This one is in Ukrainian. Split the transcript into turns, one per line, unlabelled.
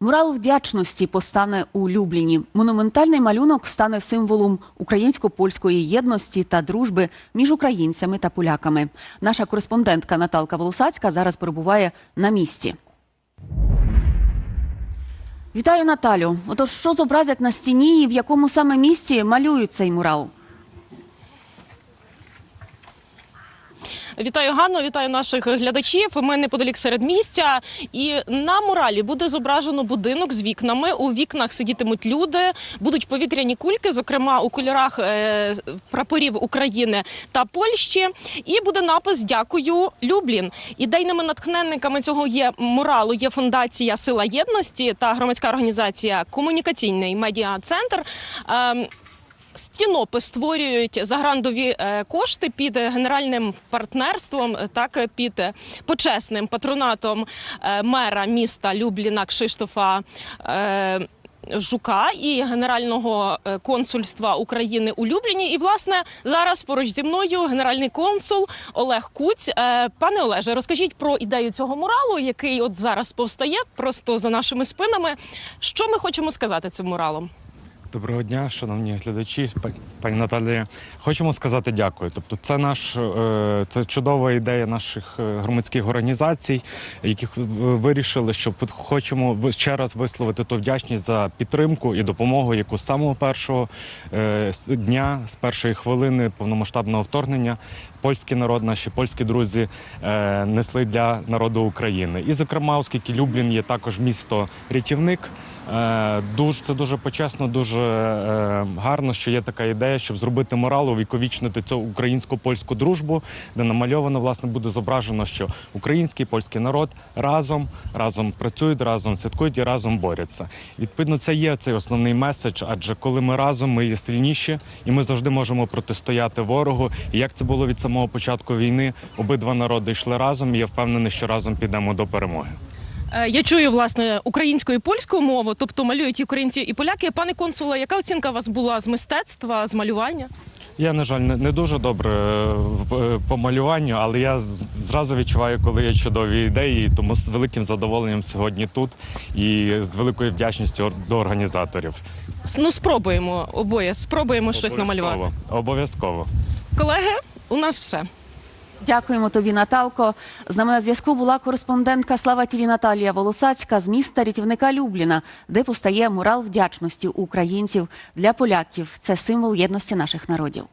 Мурал вдячності постане у Любліні. Монументальний малюнок стане символом українсько-польської єдності та дружби між українцями та поляками. Наша кореспондентка Наталка Волосацька зараз перебуває на місці. Вітаю, Наталю. Отож, що зобразять на стіні і в якому саме місці малюють цей мурал?
Вітаю Ганно, вітаю наших глядачів. Ми неподалік середмістя, і на муралі буде зображено будинок з вікнами. У вікнах сидітимуть люди, будуть повітряні кульки, зокрема у кольорах е, прапорів України та Польщі. І буде напис Дякую, Люблін. Ідейними натхненниками цього є муралу. Є фундація Сила єдності та громадська організація Комунікаційний медіа центр. Стінопи створюють за грандові е, кошти під генеральним партнерством, е, так е, під почесним патронатом мера міста Любліна Кшиштофа. Жука і генерального консульства України у Любліні. І власне зараз поруч зі мною генеральний консул Олег Куць. Пане Олеже, розкажіть про ідею цього муралу, який от зараз повстає просто за нашими спинами. Що ми хочемо сказати цим муралом?
Доброго дня, шановні глядачі, пані- Наталія. Хочемо сказати дякую. Тобто, це наш е, це чудова ідея наших е, громадських організацій, яких вирішили, що хочемо ще раз висловити ту вдячність за підтримку і допомогу, яку з самого першого е, дня, з першої хвилини повномасштабного вторгнення, польський народ, наші польські друзі несли для народу України. І, зокрема, оскільки Люблін є також місто рятівник. Дуже це дуже почесно, дуже е, гарно, що є така ідея, щоб зробити морал, увіковічнити цю українсько-польську дружбу, де намальовано власне буде зображено, що український і польський народ разом разом працюють, разом святкують і разом борються. Відповідно, це є цей основний меседж. Адже коли ми разом, ми є сильніші, і ми завжди можемо протистояти ворогу. І як це було від самого початку війни, обидва народи йшли разом. і Я впевнений, що разом підемо до перемоги.
Е, Я чую власне українську і польську мову, тобто малюють і українці і поляки. Пане консуле, яка оцінка у вас була з мистецтва, з малювання?
Я, на жаль, не, дуже добре е, е, по малюванню, але я зразу відчуваю, коли є чудові ідеї, тому з великим задоволенням сьогодні тут і з великою вдячністю до організаторів.
Ну спробуємо обоє, спробуємо щось намалювати.
Обов'язково.
Колеги, у нас все.
Дякуємо тобі, Наталко. З нами на зв'язку була кореспондентка Слава Тіві Наталія Волосацька з міста рятівника Любліна, де постає мурал вдячності українців для поляків. Це символ єдності наших народів.